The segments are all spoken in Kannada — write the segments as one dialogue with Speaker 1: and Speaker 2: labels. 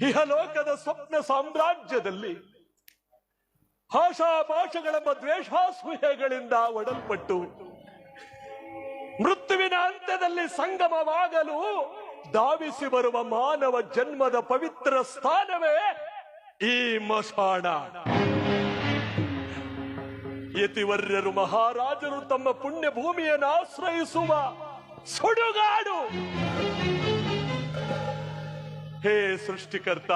Speaker 1: ಇಹಲೋಕದ ಸ್ವಪ್ನ ಸಾಮ್ರಾಜ್ಯದಲ್ಲಿ ಭಾಷಾಭಾಷೆಗಳೆಂಬ ದ್ವೇಷಾಸೂಹೆಗಳಿಂದ ಒಡಲ್ಪಟ್ಟು ಮೃತ್ಯುವಿನ ಅಂತ್ಯದಲ್ಲಿ ಸಂಗಮವಾಗಲು ಧಾವಿಸಿ ಬರುವ ಮಾನವ ಜನ್ಮದ ಪವಿತ್ರ ಸ್ಥಾನವೇ ಈ ಮಸಾಣ. ಯತಿವರ್ಯರು ಮಹಾರಾಜರು ತಮ್ಮ ಪುಣ್ಯ ಭೂಮಿಯನ್ನು ಆಶ್ರಯಿಸುವ ಸುಡುಗಾಡು. ಹೇ ಸೃಷ್ಟಿಕರ್ತ.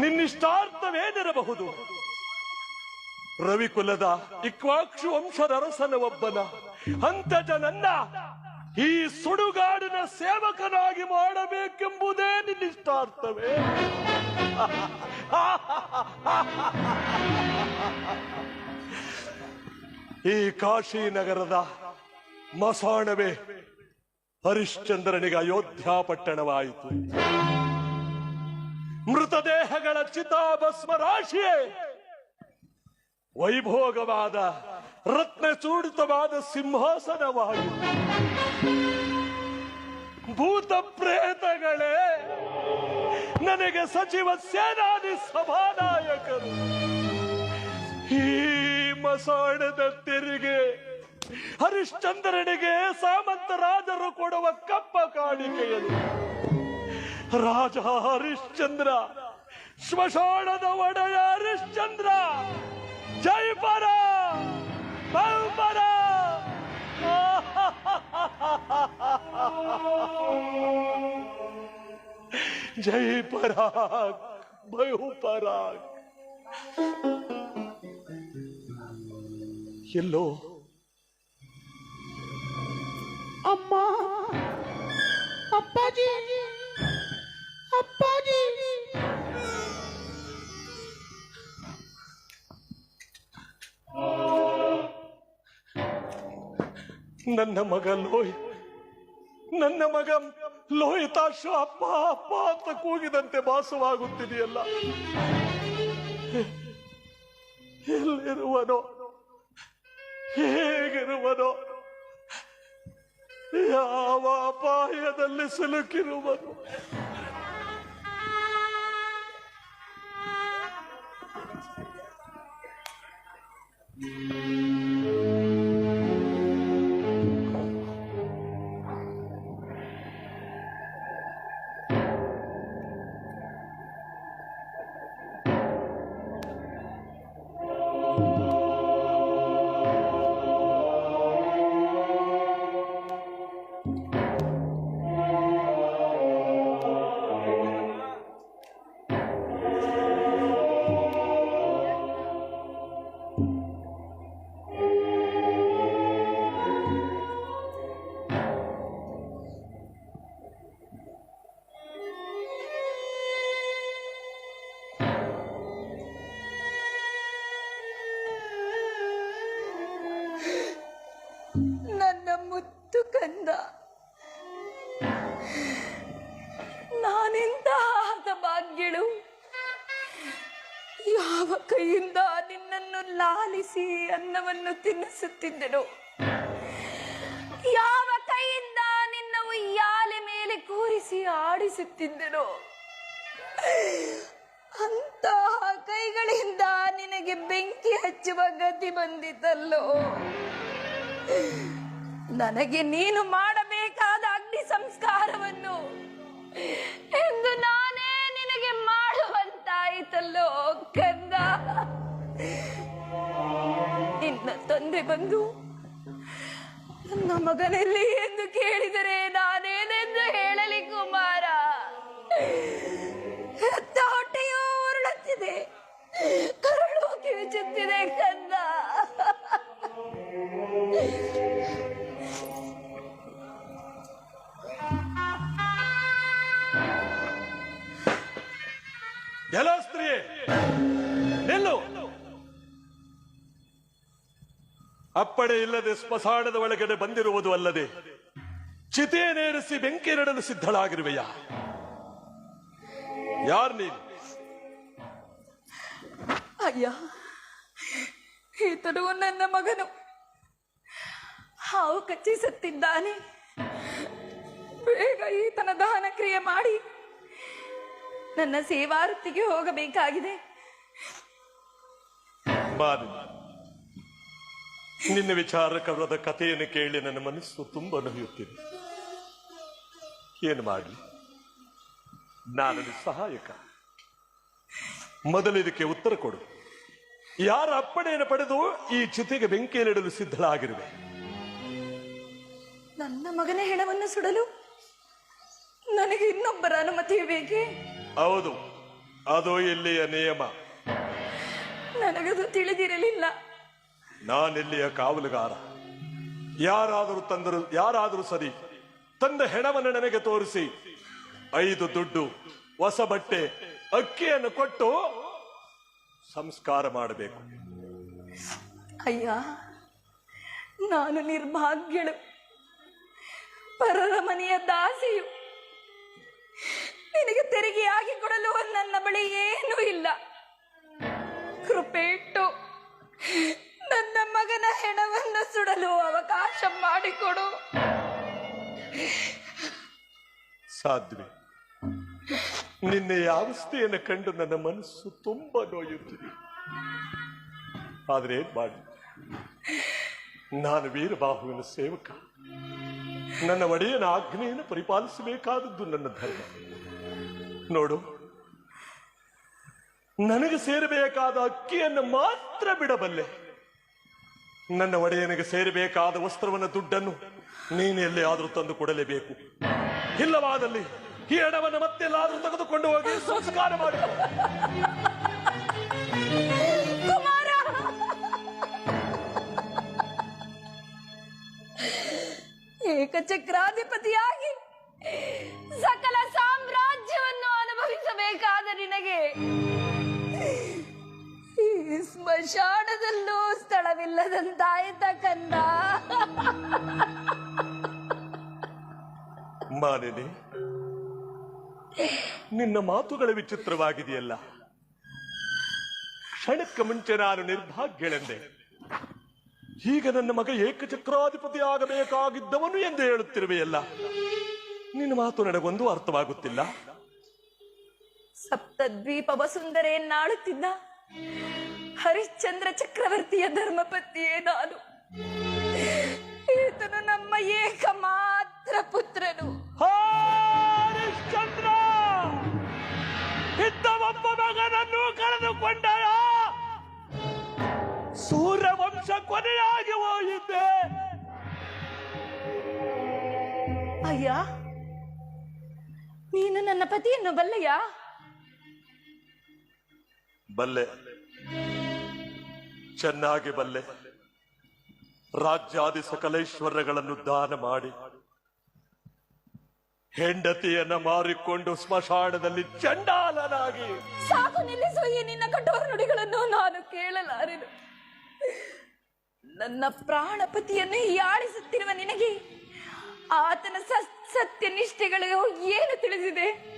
Speaker 1: ನಿನ್ನಿಷ್ಟಾರ್ಥವೇನಿರಬಹುದು? ರವಿಕುಲದ ಇಕ್ವಾಕ್ಷು ವಂಶದ ಅರಸನ ಒಬ್ಬನ ಅಂತಜ ನನ್ನ ಈ ಸುಡುಗಾಡಿನ ಸೇವಕನಾಗಿ ಮಾಡಬೇಕೆಂಬುದೇ ನಿನ್ನಿಷ್ಟಾರ್ಥವೇ. ಈ ಕಾಶಿ ನಗರದ ಮಸಾಣವೇ ಹರಿಶ್ಚಂದ್ರನಿಗೆ ಅಯೋಧ್ಯ ಪಟ್ಟಣವಾಯಿತು. ಮೃತದೇಹಗಳ ಚಿತಾಭಸ್ಮ ರಾಶಿಯೇ ವೈಭೋಗವಾದ, ರತ್ನಚೂಡಿತವಾದ ಸಿಂಹಾಸನವಾಯಿತು. ಭೂತ ಪ್ರೇತಗಳೇ ನನಗೆ ಸಚಿವ ಸೇನಾನಿ ಸಭಾನಾಯಕರು, ಈ ಮಸಾಣದ ತೆರಿಗೆ ಹರಿಶ್ಚಂದ್ರನಿಗೆ ಸಾಮಂತ ರಾಜರು ಕೊಡುವ ಕಪ್ಪ ಕಾಣಿಕೆಯಲ್ಲಿ. ರಾಜ ಹರಿಶ್ಚಂದ್ರ, ಶ್ಮಶಾನದ ಒಡೆಯ ಹರಿಶ್ಚಂದ್ರ. ಜೈ ಪರ ಜೈ ಪರಾಗ್ ಬಹುಪರಾಗ್ ಎಲ್ಲೋ
Speaker 2: ಅಮ್ಮ, ಅಪ್ಪಾಜಿ ಅಪ್ಪಾಜಿ.
Speaker 1: ನನ್ನ ಮಗ ಲೋಹಿ, ನನ್ನ ಮಗ ಲೋಹಿತಾಶ ಅಪ್ಪ ಅಪ್ಪ ಅಂತ ಕೂಗಿದಂತೆ ಭಾಸವಾಗುತ್ತಿದೆಯಲ್ಲ? ಎಲ್ಲಿರುವನೋ, ಹೇಗಿರುವನೋ? ಯಾವ ಅಪಾಯದಲ್ಲಿ ಸಿಲುಕಿರುವನು?
Speaker 3: ನನ್ನ ಲಾಲಿಸಿ ಅನ್ನವನ್ನು ತಿನ್ನಿಸುತ್ತಿದ್ದೆನು. ಯಾವ ಕೈಯಿಂದ ನಿನ್ನ ಉಯ್ಯಾಲೆ ಮೇಲೆ ಕೂರಿಸಿ ಆಡಿಸುತ್ತಿದ್ದೆನು. ಅಂತಹ ಕೈಗಳಿಂದ ನಿನಗೆ ಬೆಂಕಿ ಹಚ್ಚುವ ಗತಿ ಬಂದಿತಲ್ಲೋ. ನನಗೆ ನೀನು ಮಾಡಬೇಕಾದ ಅಗ್ನಿ ಸಂಸ್ಕಾರವನ್ನು ಎಂದು ನಾನೇ ನಿನಗೆ ಮಾಡುವಂತಾಯಿತಲ್ಲೋ ಕಂದ ತಂದೆ ಬಂದು, ನನ್ನ ಮಗನಲ್ಲಿ ಎಂದು ಕೇಳಿದರೆ ನಾನೇನೆಂದು ಹೇಳಲಿ ಕುಮಾರ? ಹೆತ್ತ ಹೊಟ್ಟೆಯೂ ಉರುಳುತ್ತಿದೆ. ಕರಳು ಕಿವಿಚುತ್ತಿದೆ ಕಂದ
Speaker 1: ಎಲ್ಲ ಅಪ್ಪಣೆ ಇಲ್ಲದೆ ಸ್ಮಶಾನದ ಒಳಗಡೆ ಬಂದಿರುವುದು ಅಲ್ಲದೆ ಚಿತೇನೇರಿಸಿ ಬೆಂಕಿ ನೆಡಲು ಸಿದ್ಧಳಾಗಿರುವೆಯಾ? ಯಾರ್ ನೀನು?
Speaker 3: ಅಯ್ಯ ಈತನು ನನ್ನ ಮಗನು. ಹಾವು ಬೇಗ ಈತನ ದಹನ ಕ್ರಿಯೆ ಮಾಡಿ. ನನ್ನ ಸೇವಾವೃತ್ತಿಗೆ ಹೋಗಬೇಕಾಗಿದೆ.
Speaker 1: ನಿನ್ನ ವಿಚಾರಕರದ ಕಥೆಯನ್ನು ಕೇಳಿ ನನ್ನ ಮನಸ್ಸು ತುಂಬ ನೋಯುತ್ತಿದೆ ಏನು ಮಾಡಲಿ? ನಾನು ಸಹಾಯಕ. ಮೊದಲು ಇದಕ್ಕೆ ಉತ್ತರ ಕೊಡು. ಯಾರ ಅಪ್ಪಣೆಯನ್ನು ಪಡೆದು ಈ ಚಿತೆಗೆ ಬೆಂಕಿಯಲ್ಲಿಡಲು ಸಿದ್ಧಳಾಗಿರುವೆ?
Speaker 3: ನನ್ನ ಮಗನ ಹೆಣವನ್ನು ಸುಡಲು? ನನಗೆ ಇನ್ನೊಬ್ಬರ ಅನುಮತಿ ಬೇಕೇ?
Speaker 1: ಹೌದು ಅದು ಇಲ್ಲಿಯ ನಿಯಮ?
Speaker 3: ನನಗದು ತಿಳಿದಿರಲಿಲ್ಲ.
Speaker 1: ನಾನಿಲ್ಲಿಯ ಕಾವಲುಗಾರ? ಯಾರಾದರೂ ತಂದರು, ಯಾರಾದರೂ ಸರಿ, ತಂದ ಹೆಣವನ್ನು ನನಗೆ ತೋರಿಸಿ. ಐದು ದುಡ್ಡು ಹೊಸ ಬಟ್ಟೆ ಅಕ್ಕಿಯನ್ನು ಕೊಟ್ಟು ಸಂಸ್ಕಾರ ಮಾಡಬೇಕು.
Speaker 3: ಅಯ್ಯ, ನಾನು ನಿರ್ಭಾಗ್ಯಳು. ಪರರ ಮನೆಯ ದಾಸಿಯು. ನಿನಗೆ ತೆರಿಗೆಯಾಗಿ ಕೊಡಲು ನನ್ನ ಬಳಿ ಏನೂ ಇಲ್ಲ. ಕೃಪೆ ಇಟ್ಟು ನನ್ನ ಮಗನ ಹೆಣವನ್ನು ಸುಡಲು ಅವಕಾಶ ಮಾಡಿಕೊಡು.
Speaker 1: ಸಾಧ್ವಿ, ನಿನ್ನೆ ಯಾವಸ್ಥೆಯನ್ನು ಕಂಡು ನನ್ನ ಮನಸ್ಸು ತುಂಬಾ ನೋಯುತ್ತಿದೆ. ಆದರೆ ಏನ್ ಮಾಡಿ ನಾನು ವೀರಬಾಹುವಿನ ಸೇವಕ. ನನ್ನ ಒಡೆಯನ ಆಜ್ಞೆಯನ್ನು ಪರಿಪಾಲಿಸಬೇಕಾದದ್ದು ನನ್ನ ಧರ್ಮ. ನೋಡು, ನನಗೆ ಸೇರಬೇಕಾದ ಅಕ್ಕಿಯನ್ನು ಮಾತ್ರ ಬಿಡಬಲ್ಲೆ. ನನ್ನ ಒಡೆಯನಿಗೆ ಸೇರಬೇಕಾದ ವಸ್ತ್ರವನ್ನ, ದುಡ್ಡನ್ನು ನೀನು ಆದರೂ ತಂದು ಕೊಡಲೇಬೇಕು. ಇಲ್ಲವಾದಲ್ಲಿ ಈ ಹಣವನ್ನು ಮತ್ತೆಲ್ಲಾದರೂ ತೆಗೆದುಕೊಂಡು ಹೋಗಿ ಸಂಸ್ಕಾರ ಮಾಡಿ.
Speaker 3: ಏಕಚಕ್ರಾಧಿಪತಿಯಾಗಿ ಸಕಲ ಸಾಮ್ರಾಜ್ಯವನ್ನು ಅನುಭವಿಸಬೇಕಾದ ನಿನಗೆ. ಸ್ಮಶಾನದಲ್ಲೂ ಸ್ಥಳವಿಲ್ಲದಂತಾಯ್ತ ಕಂದ.
Speaker 1: ಮಾನಿನಿ ನಿನ್ನ ಮಾತುಗಳ ವಿಚಿತ್ರವಾಗಿದೆಯಲ್ಲ. ಕ್ಷಣಕ್ಕೆ ಮುಂಚೆ ನಾನು ನಿರ್ಭಾಗ್ಯಳೆಂದೆ. ಈಗ ನನ್ನ ಮಗ ಏಕಚಕ್ರಾಧಿಪತಿ ಆಗಬೇಕಾಗಿದ್ದವನು ಎಂದು ಹೇಳುತ್ತಿರುವೆಯಲ್ಲ. ನಿನ್ನ ಮಾತು ನನಗೊಂದು ಅರ್ಥವಾಗುತ್ತಿಲ್ಲ.
Speaker 3: ಸಪ್ತದ್ವೀಪ ವಸುಂಧರೆಯನ್ನಾಳುತ್ತಿದ್ದ. ಹರಿಶ್ಚಂದ್ರ ಚಕ್ರವರ್ತಿಯ ಧರ್ಮಪತಿಯೇ ನಾನು. ಈತನು ನಮ್ಮ ಏಕಮಾತ್ರ ಪುತ್ರನು.
Speaker 1: ಹರಿಶ್ಚಂದ್ರ! ಇದ್ದ ಒಬ್ಬ ಮಗನನ್ನು ಕಳೆದುಕೊಂಡ ಸೂರ್ಯವಂಶ ಕೊನೆಯಾಗಿ ಹೋಗಿದ್ದೆ
Speaker 3: ಅಯ್ಯ ನೀನು ನನ್ನ ಪತಿಯನ್ನು ಬಲ್ಲಯ್ಯ
Speaker 1: ಬಲ್ಲೆ. ಚೆನ್ನಾಗಿ ಬಲ್ಲೆ. ರಾಜ್ಯಾದಿ ಸಕಲೇಶ್ವರಗಳನ್ನು ದಾನ ಮಾಡಿ. ಹೆಂಡತಿಯನ್ನ ಮಾರಿಕೊಂಡು ಸ್ಮಶಾನದಲ್ಲಿ ಚಂಡಾಲನಾಗಿ.
Speaker 3: ಸಾಕು ನಿಲ್ಲಿಸುವ ಈ ನಿನ್ನ ಕಠೋರ ನುಡಿಗಳನ್ನು. ನಾನು ಕೇಳಲಾರೆನು. ನನ್ನ ಪ್ರಾಣಪತಿಯನ್ನು ಹೀಯಾಳಿಸುತ್ತಿರುವ ನಿನಗೆ ಆತನ ಸತ್ಯ ನಿಷ್ಠೆಗಳು ಏನು ತಿಳಿದಿದೆ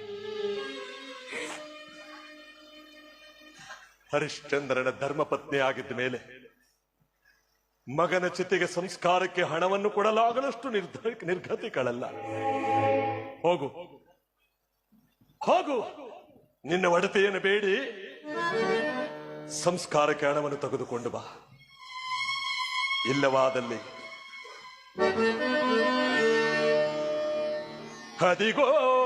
Speaker 1: ಹರಿಶ್ಚಂದ್ರನ ಧರ್ಮಪತ್ನಿ ಆಗಿದ್ದ ಮೇಲೆ ಮಗನ ಜೊತೆಗೆ ಸಂಸ್ಕಾರಕ್ಕೆ ಹಣವನ್ನು ಕೊಡಲಾಗಲಷ್ಟು ನಿರ್ಧ ನಿರ್ಗತಿಗಳಲ್ಲ ಹೋಗು. ಹೋಗು. ನಿನ್ನ ಒಡತೆಯನ್ನು ಬೇಡಿ. ಸಂಸ್ಕಾರಕ್ಕೆ ಹಣವನ್ನು ತೆಗೆದುಕೊಂಡು ಬಾ. ಇಲ್ಲವಾದಲ್ಲಿ ಹದಿಗೋ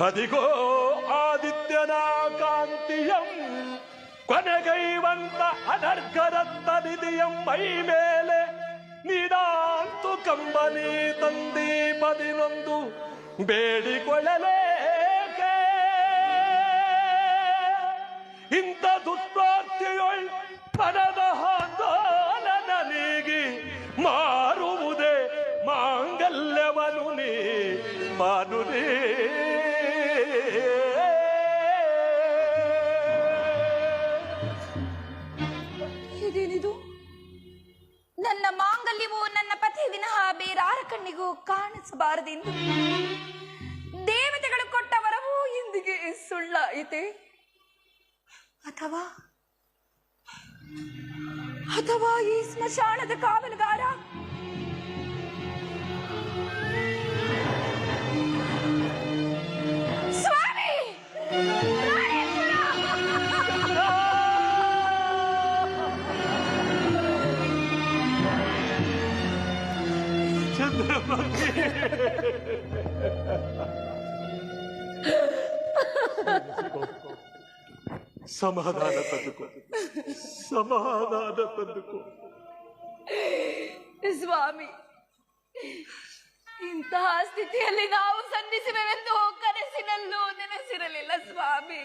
Speaker 1: ಹದಿಗೋ ಆದಿತ್ಯನ ಕಾಂತಿಯಂ ಕೊನೆಗೈವಂತ ಅನರ್ಘರತ್ತ ನಿಧಿಯಂ, ಮೈ ಮೇಲೆ ನೀಡಾಂತು ಕಂಬನಿ ತಂದಿ ಪದಿನೊಂದು ಬೇಡಿಕೊಳ್ಳಲೇಕೆ? ಇಂಥ ದುಸ್ವಾರ್ಥಿಯೊಳ್ ಪನದ
Speaker 3: ದೇವತೆಗಳು ಕೊಟ್ಟ ವರವು ಇಂದಿಗೆ ಸುಳ್ಳಾಯಿತೆ ಅಥವಾ? ಅಥವಾ ಈ ಸ್ಮಶಾನದ ಕಾವಲುಗಾರ
Speaker 1: ಸಮಾಧಾನ ತಂದುಕೋ ಸಮಾಧಾನ ತಂದುಕೋ
Speaker 3: ಸ್ವಾಮಿ ಇಂತಹ ಸ್ಥಿತಿಯಲ್ಲಿ ನಾವು ಸಂಧಿಸುವೆವೆಂದು ಕನಸಿನಲ್ಲೂ ನೆನೆಸಿರಲಿಲ್ಲ ಸ್ವಾಮಿ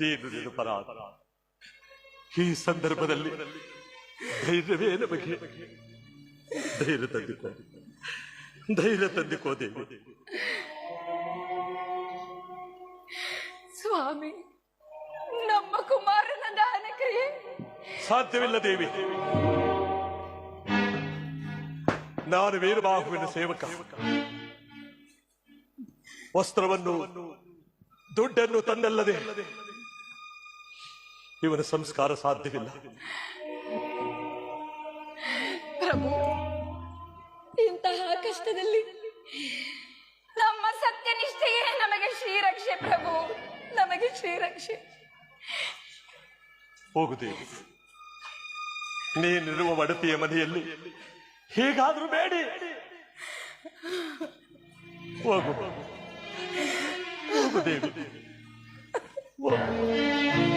Speaker 1: ನೀನು ಪರಾಧ ಈ ಸಂದರ್ಭದಲ್ಲಿ ಧೈರ್ಯವೇ ನಮಗೆ. ಧೈರ್ಯ ತಂದಿಕೋ. ಧೈರ್ಯ ತಂದಿಕೋ ದೇವಿ.
Speaker 3: ಸ್ವಾಮಿ ನಮ್ಮ ಕುಮಾರನ ದಾನ ಕ್ರಿಯೆ
Speaker 1: ಸಾಧ್ಯವಿಲ್ಲ ದೇವಿ. ನಾನು ವೀರಬಾಹುವಿನ ಸೇವಕ. ವಸ್ತ್ರವನ್ನು ದುಡ್ಡನ್ನು ತಂದಲ್ಲದೆ ಇವನ ಸಂಸ್ಕಾರ ಸಾಧ್ಯವಿಲ್ಲ.
Speaker 3: ಪ್ರಭು ಇಂತಹ ಕಷ್ಟದಲ್ಲಿ ನಮ್ಮ ಸತ್ಯನಿಷ್ಠೆಯೇ ನಮಗೆ ಶ್ರೀರಕ್ಷೆ ಪ್ರಭು ನಮಗೆ ಶ್ರೀರಕ್ಷೆ.
Speaker 1: ಹೋಗುದೇವಿ ನೀನಿರುವ ಒಡತಿಯ ಮನೆಯಲ್ಲಿ ಹೀಗಾದ್ರೂ ಬೇಡಿ. ಹೋಗು ಹೋಗುದೇವಿ ಹೋಗು.